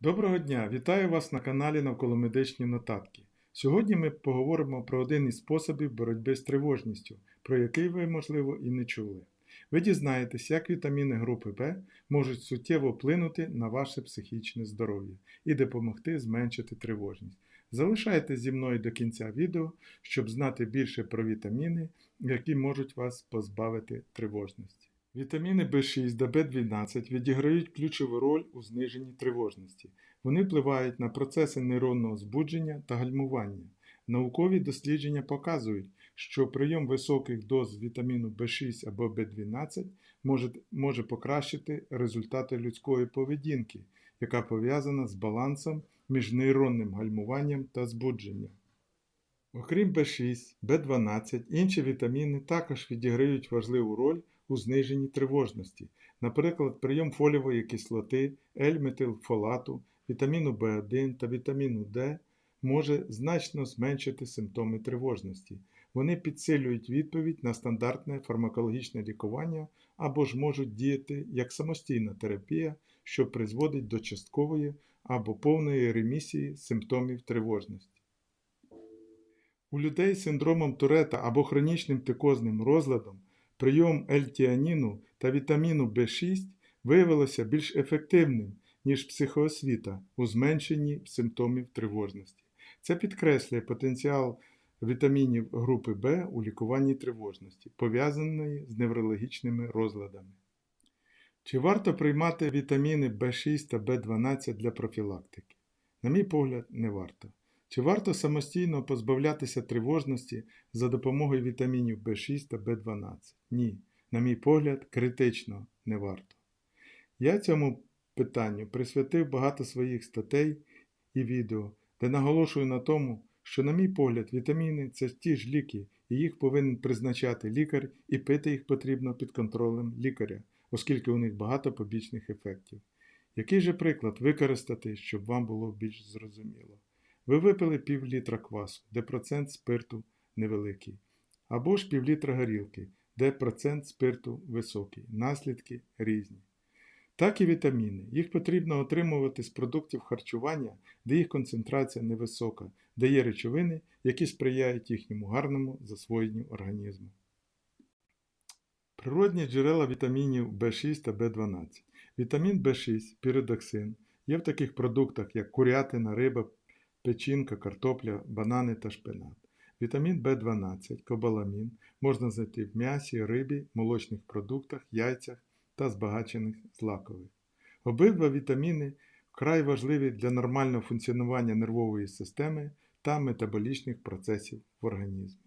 Доброго дня! Вітаю вас на каналі Навколомедичні нотатки. Сьогодні ми поговоримо про один із способів боротьби з тривожністю, про який ви, можливо, і не чули. Ви дізнаєтесь, як вітаміни групи В можуть суттєво вплинути на ваше психічне здоров'я і допомогти зменшити тривожність. Залишайтесь зі мною до кінця відео, щоб знати більше про вітаміни, які можуть вас позбавити тривожності. Вітаміни В6 та В12 відіграють ключову роль у зниженні тривожності. Вони впливають на процеси нейронного збудження та гальмування. Наукові дослідження показують, що прийом високих доз вітаміну В6 або В12 може, може покращити результати людської поведінки, яка пов'язана з балансом між нейронним гальмуванням та збудженням. Окрім В6, В12, інші вітаміни також відіграють важливу роль у зниженні тривожності, наприклад, прийом фолієвої кислоти, L-метилфолату, вітаміну В1 та вітаміну D може значно зменшити симптоми тривожності. Вони підсилюють відповідь на стандартне фармакологічне лікування або ж можуть діяти як самостійна терапія, що призводить до часткової або повної ремісії симптомів тривожності. У людей з синдромом Турета або хронічним тикозним розладом прийом L-тіаніну та вітаміну В6 виявилося більш ефективним, ніж психоосвіта у зменшенні симптомів тривожності. Це підкреслює потенціал вітамінів групи В у лікуванні тривожності, пов'язаної з неврологічними розладами. Чи варто приймати вітаміни В6 та В12 для профілактики? На мій погляд, не варто. Чи варто самостійно позбавлятися тривожності за допомогою вітамінів В6 та В12? Ні, на мій погляд, критично не варто. Я цьому питанню присвятив багато своїх статей і відео, де наголошую на тому, що, на мій погляд, вітаміни це ті ж ліки, і їх повинен призначати лікар, і пити їх потрібно під контролем лікаря, оскільки у них багато побічних ефектів. Який же приклад використати, щоб вам було більш зрозуміло? Ви випили пів літра квасу, де процент спирту невеликий, або ж пів літра горілки, де процент спирту високий, наслідки різні. Так і вітаміни. Їх потрібно отримувати з продуктів харчування, де їх концентрація невисока, де є речовини, які сприяють їхньому гарному засвоєнню організму. Природні джерела вітамінів В6 та В12. Вітамін В6, піридоксин, є в таких продуктах, як курятина, риба, печінка, картопля, банани та шпинат. Вітамін В12, кобаламін можна знайти в м'ясі, рибі, молочних продуктах, яйцях та збагачених злакових. Обидва вітаміни вкрай важливі для нормального функціонування нервової системи та метаболічних процесів в організмі.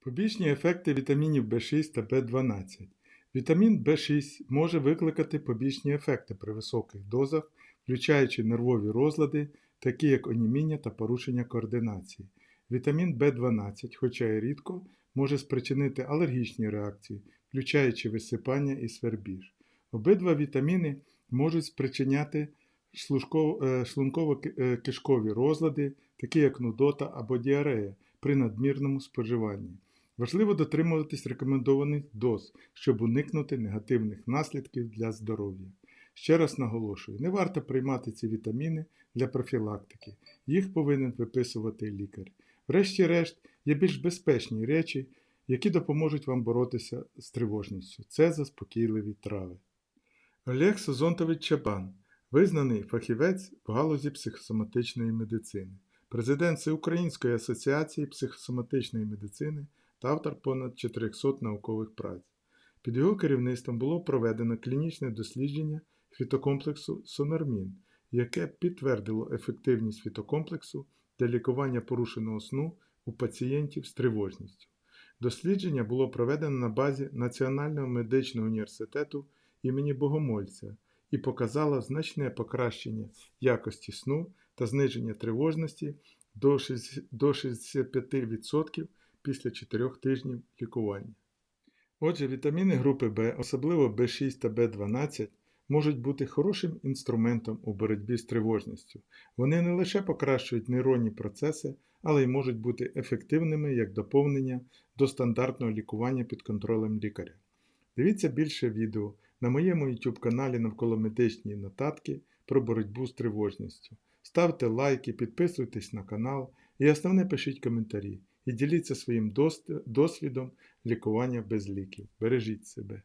Побічні ефекти вітамінів В6 та В12. Вітамін В6 може викликати побічні ефекти при високих дозах, включаючи нервові розлади, такі як оніміння та порушення координації. Вітамін В12, хоча і рідко, може спричинити алергічні реакції, включаючи висипання і свербіж. Обидва вітаміни можуть спричиняти шлунково-кишкові розлади, такі як нудота або діарея при надмірному споживанні. Важливо дотримуватись рекомендованих доз, щоб уникнути негативних наслідків для здоров'я. Ще раз наголошую, не варто приймати ці вітаміни для профілактики, їх повинен виписувати лікар. Врешті-решт, є більш безпечні речі, які допоможуть вам боротися з тривожністю. Це заспокійливі трави. Олег Созонтович Чабан, визнаний фахівець в галузі психосоматичної медицини, президент Всеукраїнської асоціації психосоматичної медицини та автор понад 400 наукових праць. Під його керівництвом було проведено клінічне дослідження фітокомплексу Сонармін, яке підтвердило ефективність фітокомплексу для лікування порушеного сну у пацієнтів з тривожністю. Дослідження було проведено на базі Національного медичного університету імені Богомольця і показало значне покращення якості сну та зниження тривожності до 65% після 4 тижнів лікування. Отже, вітаміни групи В, особливо В6 та В12, можуть бути хорошим інструментом у боротьбі з тривожністю. Вони не лише покращують нейронні процеси, але й можуть бути ефективними як доповнення до стандартного лікування під контролем лікаря. Дивіться більше відео, на моєму YouTube каналі навколо медичні нотатки про боротьбу з тривожністю. Ставте лайки, підписуйтесь на канал і основне пишіть коментарі і діліться своїм досвідом лікування без ліків. Бережіть себе.